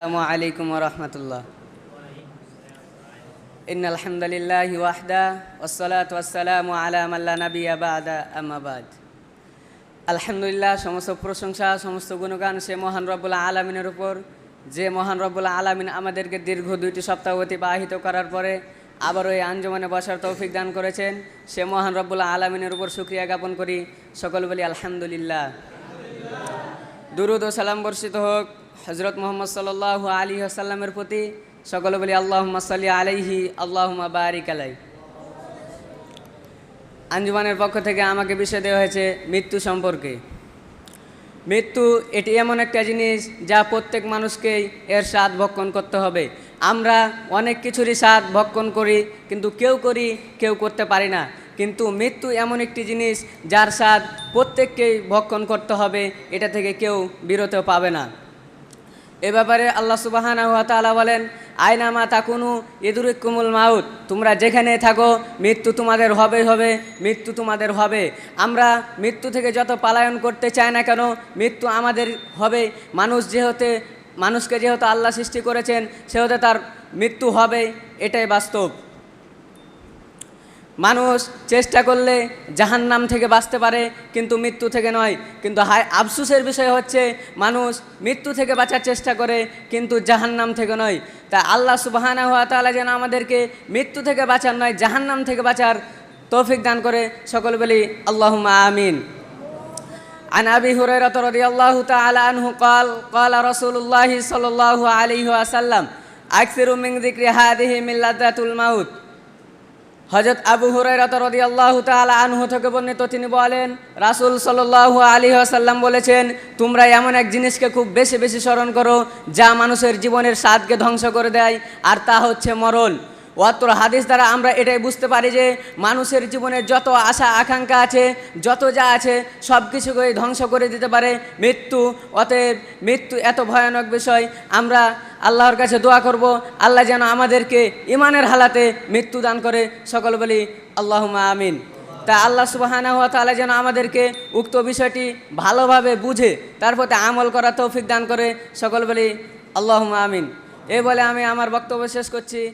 السلام عليكم ورحمة الله إن الحمد لله وحده والصلاة والسلام على من لا نبي بعد أما بعد আলহামদুলিল্লাহ সমস্ত প্রশংসা সমস্ত গুণগান সে মহান রব্বুল আলমিনের উপর যে মহান রব্বুল আলমিন আমাদেরকে দীর্ঘ দুইটি সপ্তাহ অতিবাহিত করার পরে আবারও এই আঞ্জমানে বসার তৌফিক দান করেছেন সে মহান রব্বুল আলমিনের উপর শুক্রিয়া জ্ঞাপন করি সকল বলি আলহামদুলিল্লাহ দুরুদ ও সালাম বর্ষিত হোক হজরত মোহাম্মদ সাল্লাহ আলী আসাল্লামের প্রতি সকলে বলি আল্লাহ সাল্লি আলাইহি আল্লাহ বারিক আলাই আঞ্জুমানের পক্ষ থেকে আমাকে বিষয় দেওয়া হয়েছে মৃত্যু সম্পর্কে। মৃত্যু এটি এমন একটা জিনিস যা প্রত্যেক মানুষকেই এর স্বাদ ভক্ষণ করতে হবে। আমরা অনেক কিছুরই স্বাদ ভক্ষণ করি, কিন্তু কেউ করি, কেউ করতে পারি না। কিন্তু মৃত্যু এমন একটি জিনিস যার স্বাদ প্রত্যেককেই ভক্ষণ করতে হবে, এটা থেকে কেউ বিরত পাবে না। এ ব্যাপারে আল্লাহ সুবাহানা হুয়া আলা বলেন আয়নামা তাকুনু ইদুরিকুমুল মাউত, তোমরা যেখানে থাকো, মৃত্যু তোমাদের হবে হবে, মৃত্যু তোমাদের হবে। আমরা মৃত্যু থেকে যত পালায়ন করতে চাই না কেন, মৃত্যু আমাদের হবে। মানুষ যেহেতু, মানুষকে যেহেতু আল্লাহ সৃষ্টি করেছেন, সেহেতু তার মৃত্যু হবে, এটাই বাস্তব। মানুষ চেষ্টা করলে জাহান্নাম থেকে বাঁচতে পারে কিন্তু মৃত্যু থেকে নয় কিন্তু হাই আফসুসের বিষয় হচ্ছে মানুষ মৃত্যু থেকে বাঁচার চেষ্টা করে কিন্তু জাহান্নাম থেকে নয় তাই আল্লাহ সুবাহানা হওয়া তালা যেন আমাদেরকে মৃত্যু থেকে বাঁচার নয় জাহান্নাম থেকে বাঁচার তৌফিক দান করে সকল বলি আল্লাহ আমিন عن ابي هريره رضي الله تعالى عنه قال قال رسول الله صلى الله عليه وسلم اكثر من ذكر هذه من لذة الموت হজরত আবু হুরাইরাত আল্লাহ তালা আনহু থেকে বর্ণিত তিনি বলেন, রাসুল সাল্লাহ আলী আসাল্লাম বলেছেন, তোমরা এমন এক জিনিসকে খুব বেশি বেশি স্মরণ করো যা মানুষের জীবনের স্বাদকে ধ্বংস করে দেয়, আর তা হচ্ছে মরণ অত্র হাদিস দ্বারা আমরা এটাই বুঝতে পারি যে মানুষের জীবনের যত আশা, আকাঙ্ক্ষা আছে, যত যা আছে, সব কিছুকে ধ্বংস করে দিতে পারে। মৃত্যু, অতএব মৃত্যু এত ভয়ানক বিষয়। আমরা আল্লাহর কাছে দোয়া করব, আল্লাহ যেন আমাদেরকে ইমানের হালাতে মৃত্যু দান করে। সকল বলি আল্লাহ আমিন। তা আল্লাহ সুবাহানা হওয়া তাহলে যেন আমাদেরকে উক্ত বিষয়টি ভালোভাবে বুঝে, তার প্রতি আমল করা তৌফিক দান করে। সকল বলি আল্লাহ আমিন। এ বলে আমি আমার বক্তব্য শেষ করছি।